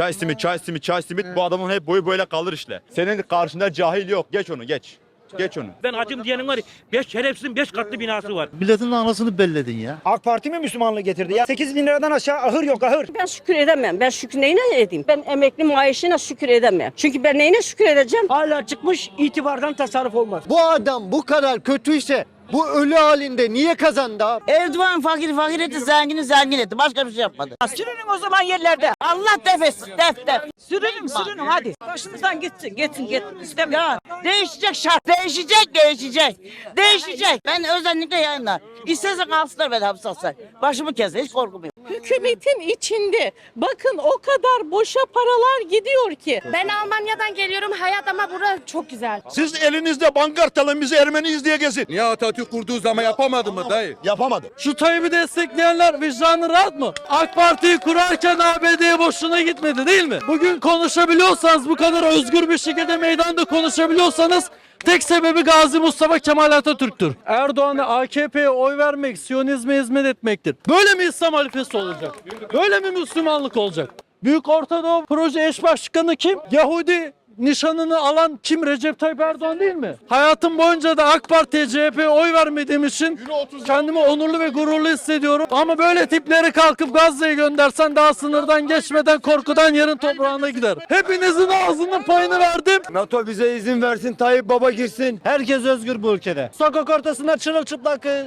Çay simit, çay simit, çay simit. Bu adamın hep boyu böyle kalır işte. Senin karşında cahil yok. Geç onu geç. Geç onu. Ben acım diyenin var ya 5 şerefsizin 5 katlı binası var. Milletin anasını belledin ya. AK Parti mi Müslümanlığı getirdi ya? 8 bin liradan aşağı ahır yok ahır. Ben şükür edemem. Ben şükür neyine edeyim? Ben emekli maaşına şükür edemem. Çünkü ben neyine şükür edeceğim? Hala çıkmış itibardan tasarruf olmaz. Bu adam bu kadar kötüyse bu ölü halinde niye kazandı abi? Erdoğan fakir fakir etti, zengini zengin etti. Başka bir şey yapmadı. Sürünün o zaman yerlerde. Allah defetsin, def def. Sürünün, sürünün hadi. Başımızdan gitsin, gitsin, gitsin. İstemiyorum. Ya değişecek şart. Değişecek, değişecek. Değişecek. Ben özellikle yayınlar. İstersen kalsınlar ben hapse alsın. Başımı kesin, hiç korkum yok. Hükümetin içinde bakın o kadar boşa paralar gidiyor ki. Ben Almanya'dan geliyorum. Hayat ama burası çok güzel. Siz elinizde bankartalın bizi Ermeniyiz diye gezin. Niye Atatürk kurduğu zaman yapamadı mı dayı? Yapamadı. Şu Tayyip'i destekleyenler vicdanı rahat mı? AK Parti'yi kurarken ABD'ye boşuna gitmedi değil mi? Bugün konuşabiliyorsanız bu kadar özgür bir şekilde meydanda konuşabiliyorsanız tek sebebi Gazi Mustafa Kemal Atatürk'tür. Erdoğan'a AKP'ye oy vermek Siyonizme hizmet etmektir. Böyle mi İslam halifesi olacak? Böyle mi Müslümanlık olacak? Büyük Ortadoğu Proje Eş Başkanı kim? Yahudi nişanını alan kim? Recep Tayyip Erdoğan değil mi? Hayatım boyunca da AK Parti'ye CHP'ye oy vermediğim için kendimi onurlu ve gururlu hissediyorum. Ama böyle tipleri kalkıp Gazze'ye göndersen daha sınırdan geçmeden korkudan yarın toprağına gider. Hepinizin ağzının payını verdim. NATO bize izin versin Tayyip Baba girsin. Herkes özgür bu ülkede. Sokak ortasında çırılçıplak e,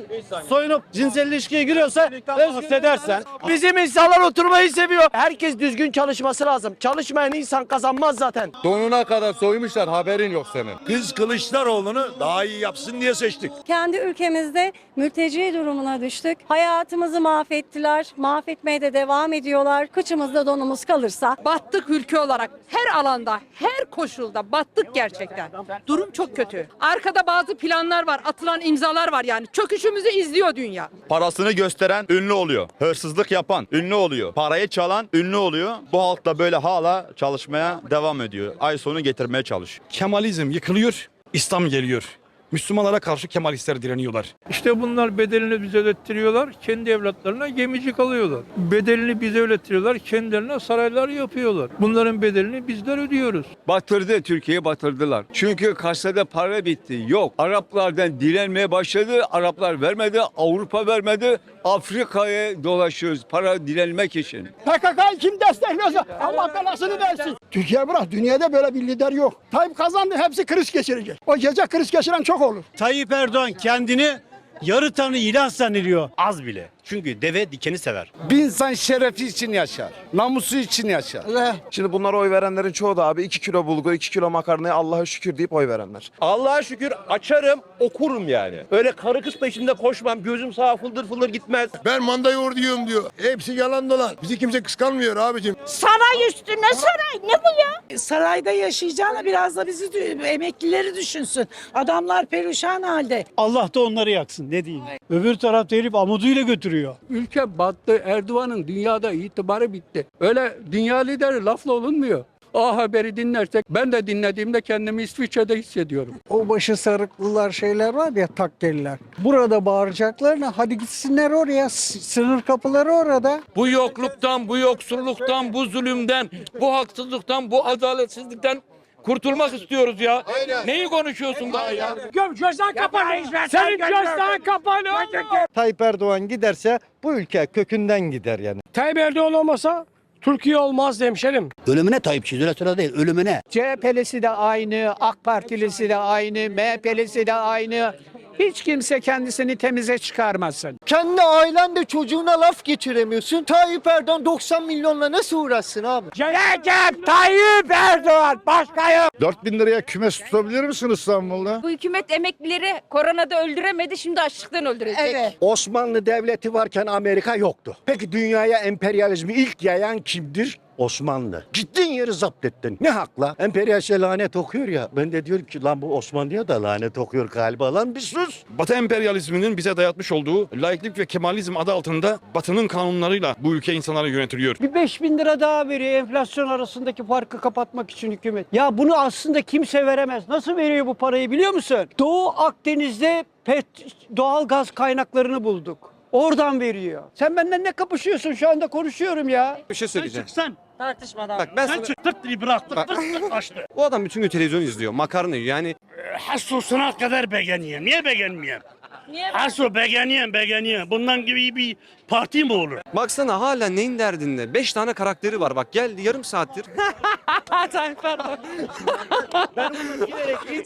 soyunup cinsel ilişkiye giriyorsa özgür edersen. Bizim insanlar oturmayı seviyor. Herkes düzgün çalışması lazım. Çalışmayan insan kazanmaz zaten. Donuna kadar soymuşlar haberin yok senin. Biz Kılıçdaroğlu'nu daha iyi yapsın diye seçtik. Kendi ülkemizde mülteci durumuna düştük. Hayatımızı mahvettiler. Mahvetmeye de devam ediyorlar. Kıçımızda donumuz kalırsa Battık ülke olarak her alanda, her koşulda battık gerçekten. Durum çok kötü. Arkada bazı planlar var, atılan imzalar var yani. Çöküşümüzü izliyor dünya. Parasını gösteren ünlü oluyor. Hırsızlık yapan ünlü oluyor. Parayı çalan ünlü oluyor. Bu halk da böyle hala çalışmaya devam ediyor. Ay sonu getirmeye çalışıyor. Kemalizm yıkılıyor, İslam geliyor. Müslümanlara karşı Kemalistler direniyorlar. İşte bunlar bedelini bize ödettiriyorlar. Kendi evlatlarına gemici kalıyorlar. Bedelini bize ödettiriyorlar. Kendilerine saraylar yapıyorlar. Bunların bedelini bizler ödüyoruz. Batırdı Türkiye'yi batırdılar. Çünkü kasada para bitti. Yok. Araplardan direnmeye başladı. Araplar vermedi. Avrupa vermedi. Afrika'ya dolaşıyoruz para direnmek için. PKK'yı kim destekliyorsa Allah belasını versin. Türkiye bırak dünyada böyle bir lider yok. Tayyip kazandı hepsi kriz geçirecek. O gece kriz geçiren çok olur. Tayyip Erdoğan kendini yarı tanrı ilah zannediyor. Az bile. Çünkü deve dikeni sever. Bir insan şerefi için yaşar. Namusu için yaşar. Şimdi bunlara oy verenlerin çoğu da abi 2 kilo bulgur, 2 kilo makarnaya Allah'a şükür deyip oy verenler. Allah'a şükür açarım okurum yani. Öyle karı kız peşinde koşmam. Gözüm sağa fıldır fıldır gitmez. Ben manda yoğur diyorum diyor. Hepsi yalan dolan. Bizi kimse kıskanmıyor abicim. Saray üstüne saray. Ne bu ya? Sarayda yaşayacağına biraz da bizi emeklileri düşünsün. Adamlar perişan halde. Allah da onları yaksın ne diyeyim. Öbür tarafta herif amuduyla götürüyor. Ülke battı. Erdoğan'ın dünyada itibarı bitti. Öyle dünya lideri lafla olunmuyor. A haberi dinlersek ben de dinlediğimde kendimi İsviçre'de hissediyorum. O başı sarıklılar şeyler var ya takkeliler. Burada bağıracaklarına hadi gitsinler oraya. Sınır kapıları orada. Bu yokluktan, bu yoksulluktan, bu zulümden, bu haksızlıktan, bu adaletsizlikten kurtulmak istiyoruz ya. Neyi konuşuyorsun daha ya? Gözden kapalı. Senin gözden kapalı. Tayyip Erdoğan giderse bu ülke kökünden gider yani. Tayyip Erdoğan olmasa Türkiye olmaz hemşerim. Ölümüne Tayyipçiyiz öyle sıra değil ölümüne. CHP'lisi de aynı, AK Partilisi de aynı, MHP'lisi de aynı. Hiç kimse kendisini temize çıkarmasın. Kendi ailen de çocuğuna laf geçiremiyorsun. Tayyip Erdoğan 90 milyonla nasıl uğraşsın abi? Recep Tayyip Erdoğan başka yok. 4 bin liraya kümes tutabilir misin İstanbul'da? Bu hükümet emeklileri koronada öldüremedi, şimdi açlıktan öldürecek. Evet. Osmanlı Devleti varken Amerika yoktu. Peki dünyaya emperyalizmi ilk yayan kimdir? Osmanlı. Gittin yeri zapt ettin. Ne hakla? Emperyaliste lanet okuyor ya. Ben de diyorum ki lan bu Osmanlı'ya da lanet okuyor galiba lan bir sus. Batı emperyalizminin bize dayatmış olduğu laiklik ve Kemalizm adı altında Batı'nın kanunlarıyla bu ülke insanları yönetiliyor. Bir 5 bin lira daha veriyor enflasyon arasındaki farkı kapatmak için hükümet. Ya bunu aslında kimse veremez. Nasıl veriyor bu parayı biliyor musun? Doğu Akdeniz'de pet, doğal gaz kaynaklarını bulduk. Oradan veriyor. Sen benden ne kapışıyorsun şu anda konuşuyorum ya. Bir şey söyleyeceğim. Çıksan. Tartışmadan. Bak ben sana... Tırt diye bıraktık açtı. Bu adam bütün gün televizyon izliyor. Makarna yiyor. Yani Hasusuna kadar beğeniyorum. Niye beğenmiyorum? Niye? Hasu beğeniyorum beğeniyorum. Bundan gibi bir parti mi olur? baksana hala neyin derdinde? 5 tane karakteri var. Bak geldi yarım saattir.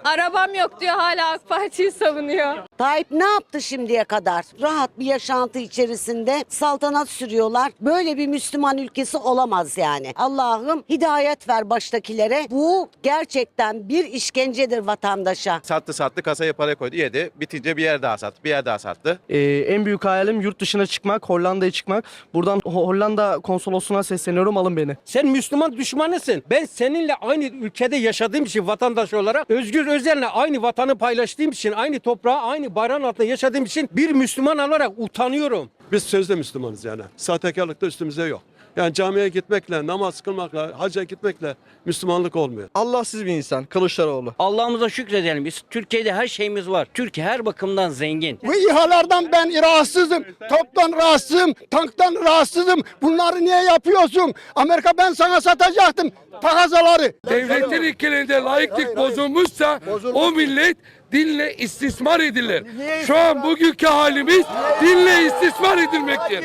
Arabam yok diyor hala AK Parti'yi savunuyor. Tayyip ne yaptı şimdiye kadar? Rahat bir yaşantı içerisinde saltanat sürüyorlar. Böyle bir Müslüman ülkesi olamaz yani. Allah'ım hidayet ver baştakilere. Bu gerçekten bir işkencedir vatandaşa. Sattı sattı kasaya para koydu yedi. Bitince bir yer daha sattı. Bir yer daha sattı. Ee, en büyük hayalim yurt dışına çıkmak, Hollanda'ya çıkmak. Buradan Ho- Hollanda konsolosluğuna sesleniyorum alın beni. Sen Müslüman düşmanısın. Ben seninle aynı ülkede yaşadığım için vatandaş olarak Özgür Özel'le aynı vatanı paylaştığım için aynı toprağı aynı bayrağın altında yaşadığım için bir Müslüman olarak utanıyorum. Biz sözde Müslümanız yani. Sahtekarlık da üstümüzde yok. Yani camiye gitmekle, namaz kılmakla, hacca gitmekle Müslümanlık olmuyor. Allahsız bir insan Kılıçdaroğlu. Allah'ımıza şükredelim. Biz Türkiye'de her şeyimiz var. Türkiye her bakımdan zengin. Bu İHA'lardan ben rahatsızım. Toptan rahatsızım. Tanktan rahatsızım. Bunları niye yapıyorsun? Amerika ben sana satacaktım. Pahazaları. Devletin ilkelerinde laiklik bozulmuşsa o millet dinle istismar edilir. Şu an bugünkü halimiz dinle istismar edilmektir.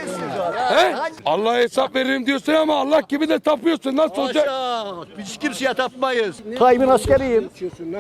He? Allah'a hesap veririm diyorsun ama Allah gibi de tapıyorsun. Nasıl olacak? Biz kimseye tapmayız. Tayyip'in askeriyim.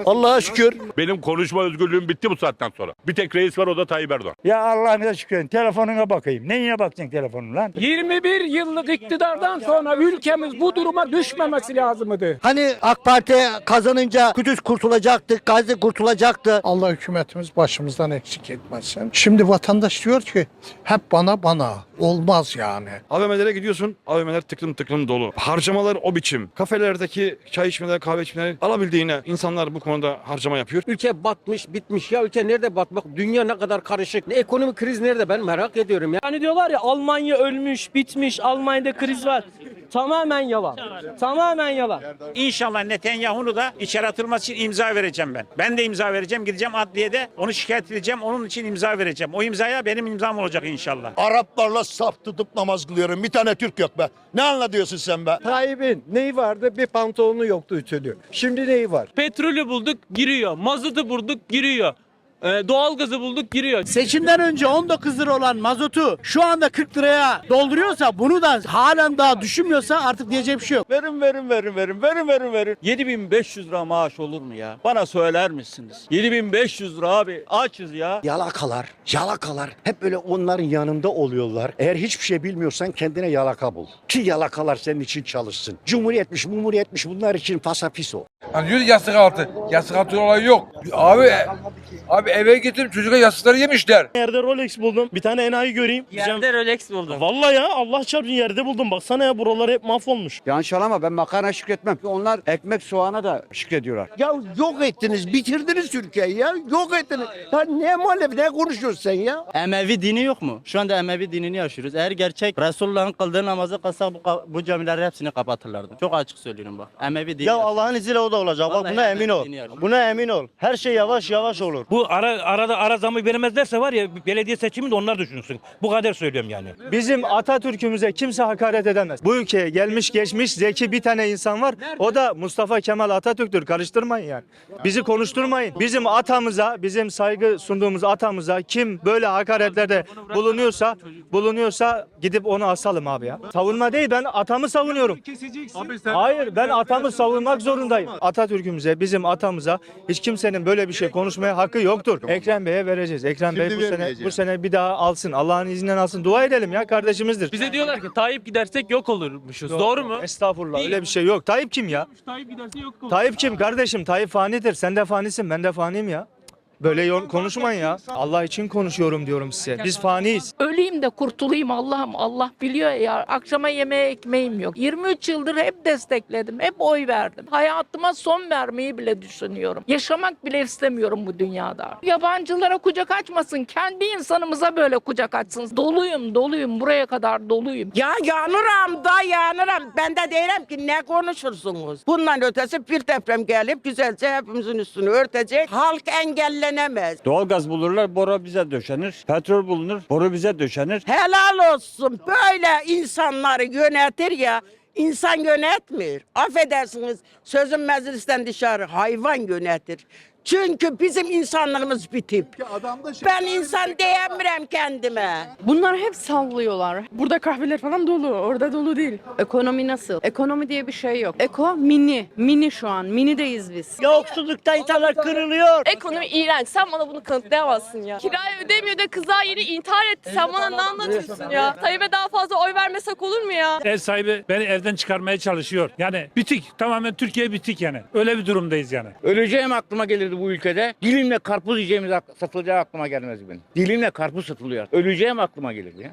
Allah'a şükür. Benim konuşma özgürlüğüm bitti bu saatten sonra. Bir tek reis var o da Tayyip Erdoğan. Ya Allah'ına şükür. Telefonuna bakayım. Neyine bakacaksın telefonun lan? 21 yıllık iktidardan sonra ülkemiz bu duruma düşmemesi lazımdı. Hani AK Parti kazanınca Kudüs kurtulacaktı, Gazze kurtulacaktı. Allah hükümetimiz başımızdan eksik etmesin. Şimdi vatandaş diyor ki hep bana bana. Olmaz yani. AVM'lere gidiyorsun. AVM'ler tıklım tıklım dolu. Harcamalar o biçim. Kafelerdeki çay içmeler, kahve içmeler alabildiğine insanlar bu konuda harcama yapıyor. Ülke batmış, bitmiş. Ya ülke nerede batmak? Dünya ne kadar karışık. Ne ekonomik kriz nerede? Ben merak ediyorum ya. Hani diyorlar ya Almanya ölmüş, bitmiş, Almanya'da kriz var. Tamamen yalan. Tamamen yalan. İnşallah Netanyahu'nu da içeri atılması için imza vereceğim ben. Ben de imza vereceğim. Gideceğim adliyede onu şikayet edeceğim. Onun için imza vereceğim. O imzaya benim imzam olacak inşallah. Araplarla saf tutup namaz kılıyorum. Bir tane Türk yok be. Ne anlatıyorsun sen be? Tayyip'in neyi vardı? Bir pantolonu yoktu ütülü. Şimdi neyi var? Petrolü bulduk, giriyor. Mazotu bulduk, giriyor. Ee, doğalgazı bulduk, giriyor. Seçimden önce 19 lira olan mazotu şu anda 40 liraya dolduruyorsa bunu da halen daha düşünmüyorsa artık diyecek bir şey yok. Verin verin verin verin verin verin verin. 7500 lira maaş olur mu ya? Bana söyler misiniz? 7500 lira abi açız ya. Yalakalar, yalakalar hep böyle onların yanında oluyorlar. Eğer hiçbir şey bilmiyorsan kendine yalaka bul. Ki yalakalar senin için çalışsın. Cumhuriyetmiş, cumhuriyetmiş bunlar için pasapis o. Hani diyor yastık altı. Yastık altı olayı yok. Abi abi eve getirip çocuğa yastıkları yemişler. Yerde Rolex buldum. Bir tane enayi göreyim. Yerde Rolex buldum. Vallahi ya Allah çarpsın yerde buldum. Baksana ya buralar hep mahvolmuş. Yanlış anlama ben makarna şükretmem. Onlar ekmek soğana da şükrediyorlar. Ya yok ettiniz, bitirdiniz Türkiye'yi ya. Yok ettiniz. Ya ne muhalefet, ne konuşuyorsun sen ya? Emevi dini yok mu? Şu anda Emevi dinini yaşıyoruz. Eğer gerçek Resulullah'ın kıldığı namazı kılsak bu, bu camileri hepsini kapatırlardı. Çok açık söylüyorum bak. Emevi dini. Ya Allah'ın izniyle o da olacak. Bak Vallahi buna emin ol. Buna emin ol. Her şey yavaş yavaş olur. Bu ara arada ara zamı vermezlerse var ya belediye seçimi de onlar düşünsün. Bu kadar söylüyorum yani. Bizim Atatürk'ümüze kimse hakaret edemez. Bu ülkeye gelmiş geçmiş zeki bir tane insan var. O da Mustafa Kemal Atatürk'tür. Karıştırmayın yani. Bizi konuşturmayın. Bizim atamıza, bizim saygı sunduğumuz atamıza kim böyle hakaretlerde bulunuyorsa, bulunuyorsa gidip onu asalım abi ya. Savunma değil ben atamı savunuyorum. Hayır ben atamı savunmak zorundayım. Atatürk'ümüze, bizim atamıza hiç kimsenin böyle bir şey konuşmaya hakkı yoktur. Ekrem Bey'e vereceğiz. Ekrem Bey bu sene bu sene bir daha alsın. Allah'ın izniyle alsın. Dua edelim ya kardeşimizdir. Bize diyorlar ki Tayyip gidersek yok olurmuşuz. Doğru mu? Estağfurullah öyle bir şey yok. Tayyip kim ya? Tayyip giderse yok olur. Tayyip kim kardeşim? Tayyip fanidir. Sen de fanisin. Ben de faniyim ya. Böyle yon- konuşmayın ya. Allah için konuşuyorum diyorum size. Biz faniyiz. Öleyim de kurtulayım Allah'ım. Allah biliyor ya. Akşama yemeğe ekmeğim yok. 23 yıldır hep destekledim. Hep oy verdim. Hayatıma son vermeyi bile düşünüyorum. Yaşamak bile istemiyorum bu dünyada. Yabancılara kucak açmasın. Kendi insanımıza böyle kucak açsın. Doluyum, doluyum. Buraya kadar doluyum. Ya yanıram da yanıram. Ben de derim ki ne konuşursunuz? Bundan ötesi bir deprem gelip güzelce hepimizin üstünü örtecek. Halk engellenemez. Doğalgaz bulurlar, boru bize döşenir. Petrol bulunur, boru bize döşenir. Helal olsun. Böyle insanları yönetir ya. İnsan yönetmiyor. Affedersiniz sözüm meclisten dışarı hayvan yönetir. Çünkü bizim insanlığımız bitip. Ben insan diyemiyorum kendime. Bunlar hep sallıyorlar. Burada kahveler falan dolu, orada dolu değil. Ekonomi nasıl? Ekonomi diye bir şey yok. Eko mini, mini şu an. Mini'deyiz biz. Yoksullukta insanlar kırılıyor. Ekonomi iğrenç. Sen bana bunu kanıtlayamazsın ya. Kirayı ödemiyor da kıza yeni intihar etti. Sen bana ne anlatıyorsun ya? Tayyip'e daha fazla oy vermesek olur mu ya? Ev sahibi beni evden çıkarmaya çalışıyor. Yani bitik. Tamamen Türkiye bitik yani. Öyle bir durumdayız yani. Öleceğim aklıma gelirdi bu ülkede. Dilimle karpuz yiyeceğimiz satılacağı aklıma gelmez benim. Dilimle karpuz satılıyor. Öleceğim aklıma gelirdi ya.